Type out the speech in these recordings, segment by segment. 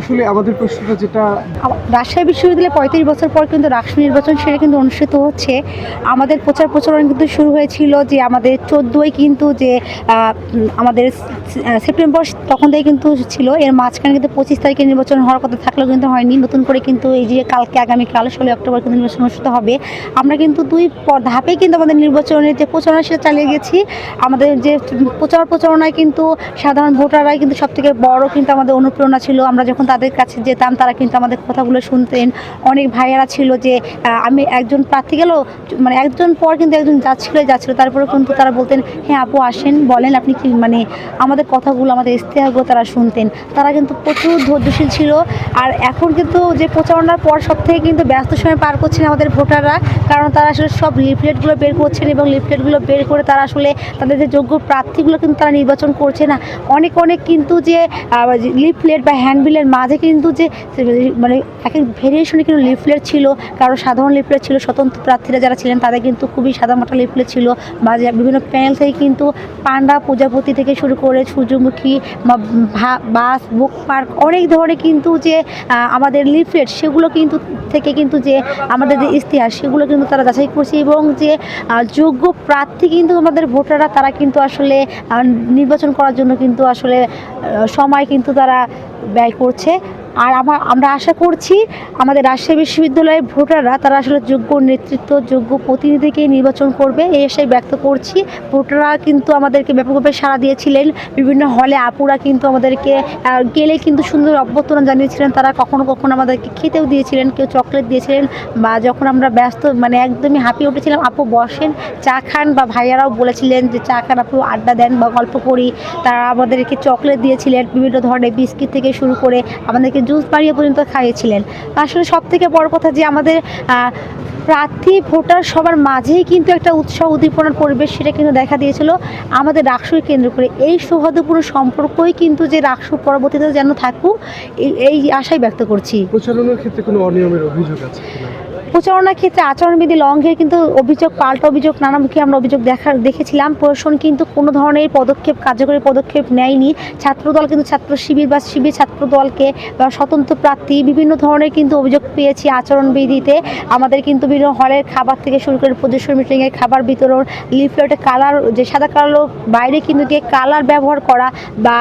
আসলে আমাদের প্রশ্নটা যেটা রাজশাহী বিশ্ববিদ্যালয়ে পঁয়ত্রিশ বছর পর কিন্তু রাষ্ট্র নির্বাচন সেটা কিন্তু অনুষ্ঠিত হচ্ছে। আমাদের প্রচার প্রচারণ কিন্তু শুরু হয়েছিল যে আমাদের চোদ্দোই কিন্তু যে আমাদের সেপ্টেম্বর তখন থেকে কিন্তু ছিল। এর মাঝখানে কিন্তু পঁচিশ তারিখে নির্বাচন হওয়ার কথা থাকলেও কিন্তু হয়নি। নতুন করে কিন্তু এই যে কালকে আগামীকাল ষোলোই অক্টোবর কিন্তু নির্বাচন অনুষ্ঠিত হবে। আমরা কিন্তু দুই ধাপে কিন্তু আমাদের নির্বাচনের যে প্রচারণা সেটা চালিয়ে গেছি। আমাদের যে প্রচার প্রচারণায় কিন্তু সাধারণ ভোটাররাই কিন্তু সব থেকে বড় কিন্তু আমাদের অনুপ্রেরণা ছিল। আমরা যখন তাদের কাছে যেতাম, তারা কিন্তু আমাদের কথাগুলো শুনতেন। অনেক ভাইয়েরা ছিল যে আমি একজন প্রার্থী গেল মানে একজন পর কিন্তু একজন যাচ্ছিল যাচ্ছিল। তারপরে কিন্তু তারা বলতেন হ্যাঁ আপু, আসেন, বলেন আপনি কি মানে আমাদের কথাগুলো, আমাদের ইশতেহারগুলো তারা শুনতেন। তারা কিন্তু প্রচুর ধৈর্যশীল ছিল। আর এখন কিন্তু যে প্রচারণার পর সব থেকে কিন্তু ব্যস্ত সময় পার করছেন আমাদের ভোটাররা। কারণ তারা আসলে সব লিফলেটগুলো বের করছেন এবং লিফলেটগুলো বের করে তারা আসলে তাদের যে যোগ্য প্রার্থীগুলো কিন্তু তারা নির্বাচন করছে না। অনেক অনেক কিন্তু যে লিফলেট বা হ্যান্ডবিলের মাঝে কিন্তু যে মানে এক এক ভেরিয়েশনে কিন্তু লিফলেট ছিল, কারও সাধারণ লিফলেট ছিল, স্বতন্ত্র প্রার্থীরা যারা ছিলেন তাদের কিন্তু খুবই সাদামাটা লিফলেট ছিল যে বিভিন্ন প্যানেল থেকে কিন্তু পান্ডা প্রজাপতি থেকে শুরু করে সূর্যমুখী বাস বুক পার্ক অনেক ধরনের কিন্তু যে আমাদের লিফলেট সেগুলো কিন্তু থেকে কিন্তু যে আমাদের যে ইতিহাস সেগুলো কিন্তু তারা যাচাই করছে এবং যে যোগ্য প্রার্থী কিন্তু আমাদের ভোটাররা তারা কিন্তু আসলে নির্বাচন করার জন্য কিন্তু আসলে সময় কিন্তু তারা ব্যয় করছে। છે আর আমার আমরা আশা করছি আমাদের রাজশাহী বিশ্ববিদ্যালয়ের ভোটাররা, তারা আসলে যোগ্য নেতৃত্ব, যোগ্য প্রতিনিধিকে নির্বাচন করবে। এই আশাই ব্যক্ত করছি। ভোটাররা কিন্তু আমাদেরকে ব্যাপকভাবে সাড়া দিয়েছিলেন। বিভিন্ন হলে আপুরা কিন্তু আমাদেরকে গেলে কিন্তু সুন্দর অভ্যর্থনা জানিয়েছিলেন। তারা কখনো কখনো আমাদেরকে খেতেও দিয়েছিলেন, কেউ চকলেট দিয়েছিলেন বা যখন আমরা ব্যস্ত মানে একদমই হাঁপিয়ে উঠেছিলাম, আপু বসেন, চা খান বা ভাইয়ারাও বলেছিলেন যে, চা খান আপু, আড্ডা দেন বা গল্প করি। তারা আমাদেরকে চকলেট দিয়েছিলেন, বিভিন্ন ধরনের বিস্কিট থেকে শুরু করে আমাদেরকে জুস বাড়িয়ে পর্যন্ত খাইয়েছিলেন। আসলে সব থেকে বড় কথা যে আমাদের প্রার্থী ভোটার সবার মাঝেই কিন্তু একটা উৎসাহ উদ্দীপনার পরিবেশ সেটা কিন্তু দেখা দিয়েছিল আমাদের রাকসুর কেন্দ্র করে। এই সৌহার্দ্যপূর্ণ সম্পর্কই কিন্তু যে রাষ্ট্র পরবর্তীতে যেন থাকুক এই- আশাই ব্যক্ত করছি। প্রচারণার ক্ষেত্রে কোনো অনিয়মের অভিযোগ আছে প্রচারণার ক্ষেত্রে আচরণবিধি লঙ্ঘের কিন্তু অভিযোগ, পাল্টা অভিযোগ, নানামুখী আমরা অভিযোগ দেখা, দেখেছিলাম। প্রশাসন কিন্তু কোনো ধরনের পদক্ষেপ, কার্যকরী পদক্ষেপ নেয়নি। ছাত্রদল কিন্তু ছাত্র শিবির বা শিবির ছাত্র দলকে বা স্বতন্ত্র প্রার্থী, বিভিন্ন ধরনের কিন্তু অভিযোগ পেয়েছি আচরণবিধিতে। আমাদের কিন্তু বিভিন্ন হলের খাবার থেকে শুরু করে প্রদর্শন মিটিংয়ের খাবার বিতরণ লিফলেটে কালার যে সাদা কালো, বাইরে কিন্তু গিয়ে কালার ব্যবহার করা বা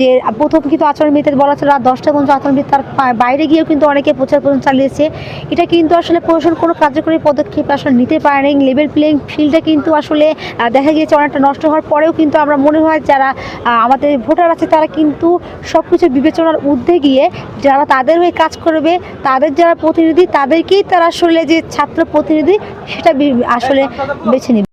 যে প্রথম কিন্তু আচরণবিধিতে বলা ছিল রাত দশটা পর্যন্ত আচরণবিধি, তার বাইরে গিয়েও কিন্তু অনেকে প্রচার প্রচার চালিয়েছে। এটা কিন্তু আসলে প্রশাসন কোনো কার্যকরী পদক্ষেপ আসলে নিতে পারেনি। লেভেল প্লেইং ফিল্ডটা কিন্তু আসলে দেখা গিয়েছে অনেকটা নষ্ট হওয়ার পরেও কিন্তু আমরা মনে হয় যারা আমাদের ভোটার আছে তারা কিন্তু সব কিছু বিবেচনার ঊর্ধ্বে গিয়ে যারা তাদের হয়ে কাজ করবে তাদের যারা প্রতিনিধি তাদেরকেই তারা আসলে যে ছাত্র প্রতিনিধি সেটা আসলে বেছে নেবে।